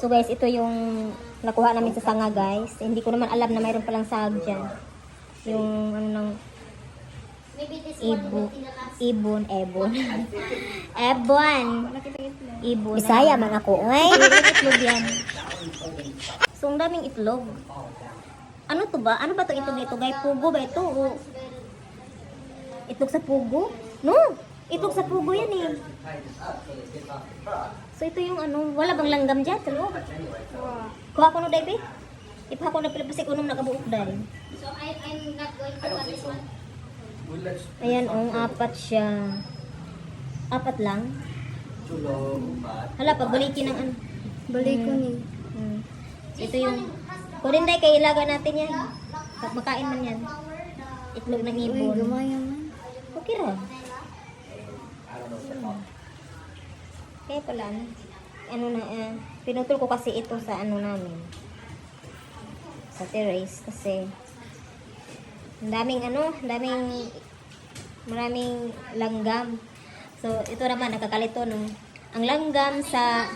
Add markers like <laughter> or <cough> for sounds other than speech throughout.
So guys, ito yung nakuha namin sa sanga guys. Hindi ko naman alam na mayroon palang sag dyan. Yung ano ng Ibo, ibon, ebon. <laughs> ebon. Ibon. Bisaya man ako. Ay, itlog yan. So, ang daming itlog. Ano to ba? Ano ba to itlog nito? Gay pugo ba ito? O, itlog sa pugo? No! Itlog sa pugo yan eh. So, ito yung ano, wala bang langgam dyan sa loob? Kuha ko no, David? Ipaha ko na pilipasik unom nakabuok dahil. So I, I'm not going to cut this one. Ayan, oh, apat siya. Apat lang? Hala, pagbalikin ng ano. Balik ko ni. Hmm. Ito yung... Kunin tayo kay ilaga natin yan. Pag makain man yan. Itlog ng Uy, ibon. gumaya man. Okay ra. Kaya pala, ano, na, eh, pinutol ko kasi ito sa ano namin. Sa terrace kasi daming ano, daming maraming langgam. So, ito naman, nakakalito, no? Ang langgam sa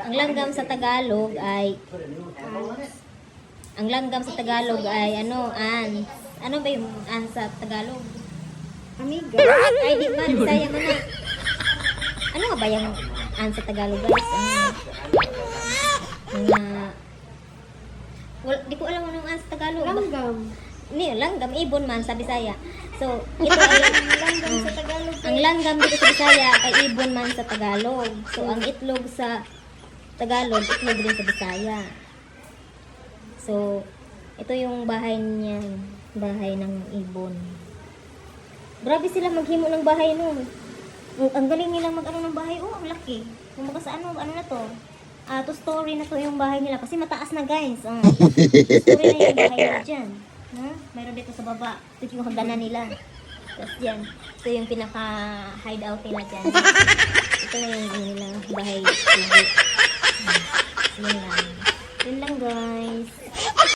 ang langgam sa Tagalog ay ang langgam sa Tagalog ay ano, an. Ano ba yung an sa Tagalog? Amiga. Ay, di man, saya man na. Ano nga ba yung an sa Tagalog, guys? Ano? Mga... Wal, di ko alam anong an sa Tagalog. Langgam. Ni, langgam, ibon man sa Bisaya. So, <laughs> ito ay Langgam sa Tagalog. ang langgam dito sa Bisaya ay ibon man sa Tagalog. So, ang itlog sa Tagalog, itlog din sa Bisaya. So, ito yung bahay niya. Bahay ng ibon. Grabe sila maghimo ng bahay no. Ang- Ang galing nilang mag-ano ng bahay. Oh, ang laki. Kumbaga sa ano, ano na to? Ah, two story na to yung bahay nila. Kasi mataas na guys. Ah. two <laughs> story na yung bahay nila dyan. Ha? Mayroon dito sa baba. Ito yung hagdanan nila. Tapos dyan. Ito yung pinaka hideout nila dyan. <laughs> Ito na yung ano nila, bahay.